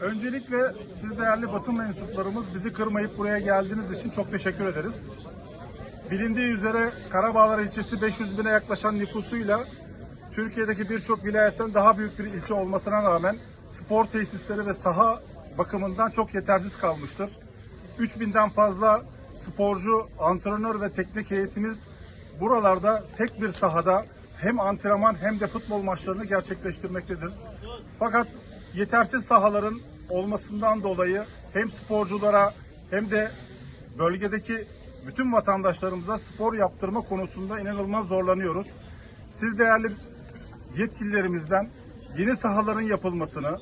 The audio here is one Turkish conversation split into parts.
Öncelikle siz değerli basın mensuplarımız bizi kırmayıp buraya geldiğiniz için çok teşekkür ederiz. Bilindiği üzere Karabağlar ilçesi 500 bine yaklaşan nüfusuyla Türkiye'deki birçok vilayetten daha büyük bir ilçe olmasına rağmen spor tesisleri ve saha bakımından çok yetersiz kalmıştır. 3000'den fazla sporcu, antrenör ve teknik heyetimiz buralarda tek bir sahada hem antrenman hem de futbol maçlarını gerçekleştirmektedir. Fakat yetersiz sahaların olmasından dolayı hem sporculara hem de bölgedeki bütün vatandaşlarımıza spor yaptırma konusunda inanılmaz zorlanıyoruz. Siz değerli yetkililerimizden yeni sahaların yapılmasını,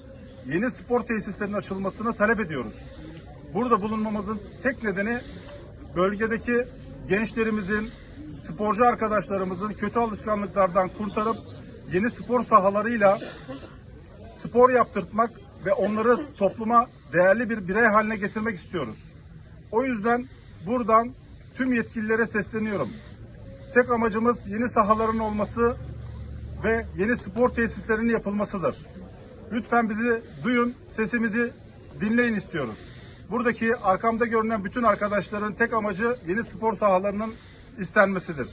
yeni spor tesislerinin açılmasını talep ediyoruz. Burada bulunmamızın tek nedeni bölgedeki gençlerimizin, sporcu arkadaşlarımızın kötü alışkanlıklardan kurtarıp yeni spor sahalarıyla spor yaptırtmak ve onları topluma değerli bir birey haline getirmek istiyoruz. O yüzden buradan tüm yetkililere sesleniyorum. Tek amacımız yeni sahaların olması ve yeni spor tesislerinin yapılmasıdır. Lütfen bizi duyun, sesimizi dinleyin istiyoruz. Buradaki arkamda görünen bütün arkadaşların tek amacı yeni spor sahalarının istenmesidir.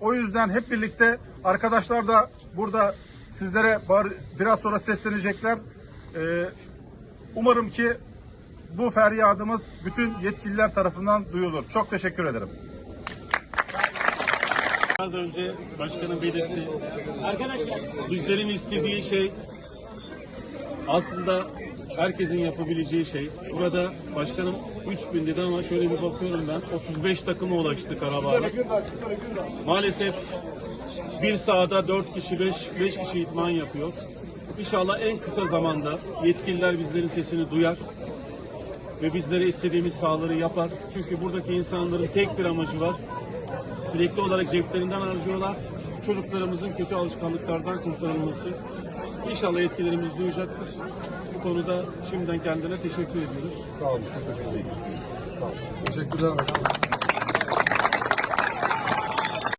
O yüzden hep birlikte arkadaşlar da burada sizlere biraz sonra seslenecekler. Ee, umarım ki bu feryadımız bütün yetkililer tarafından duyulur. Çok teşekkür ederim. Az önce başkanım belirtti. Arkadaşlar bizlerin istediği şey aslında herkesin yapabileceği şey. Burada başkanım 3000 dedi ama şöyle bir bakıyorum ben 35 takıma ulaştı Karabağlar. Maalesef bir sahada 4 kişi 5 5 kişi itman yapıyor. İnşallah en kısa zamanda yetkililer bizlerin sesini duyar ve bizlere istediğimiz sahaları yapar. Çünkü buradaki insanların tek bir amacı var sürekli olarak ceplerinden harcıyorlar. Çocuklarımızın kötü alışkanlıklardan kurtarılması. İnşallah etkilerimiz duyacaktır. Bu konuda şimdiden kendine teşekkür ediyoruz. Sağ olun. Çok teşekkür ederim. Sağ olun. Teşekkürler.